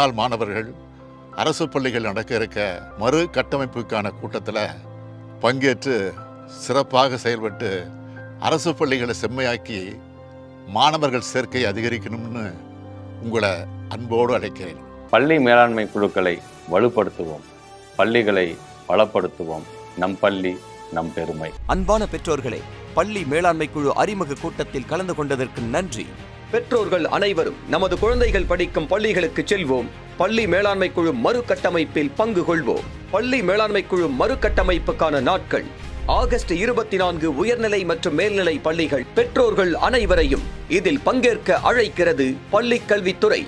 முன்னாள் மாணவர்கள் அரசு பள்ளிகள் நடக்க இருக்க மறு கட்டமைப்புக்கான கூட்டத்தில் பங்கேற்று சிறப்பாக செயல்பட்டு அரசு பள்ளிகளை செம்மையாக்கி மாணவர்கள் சேர்க்கை அதிகரிக்கணும்னு உங்களை அன்போடு அழைக்கிறேன். பள்ளி மேலாண்மை குழுக்களை வலுப்படுத்துவோம். பள்ளிகளை பலப்படுத்துவோம். நம் பள்ளி நம் பெருமை. அன்பான பெற்றோர்களே பள்ளி மேலாண்மை குழு அறிமுக கூட்டத்தில் கலந்து கொண்டதற்கு நன்றி. பெற்றோர்கள் அனைவரும் நமது குழந்தைகள் படிக்கும் பள்ளிகளுக்கு செல்வோம். பள்ளி மேலாண்மை குழு மறுகட்டமைப்பில் பங்கு கொள்வோம். பள்ளி மேலாண்மை குழு மறுகட்டமைப்புக்கான நாட்கள். ஆகஸ்ட் இருபத்தி நான்கு உயர்நிலை மற்றும் மேல்நிலை பள்ளிகள் பெற்றோர்கள் அனைவரையும் இதில் பங்கேற்க அழைக்கிறது பள்ளிக் கல்வித்துறை.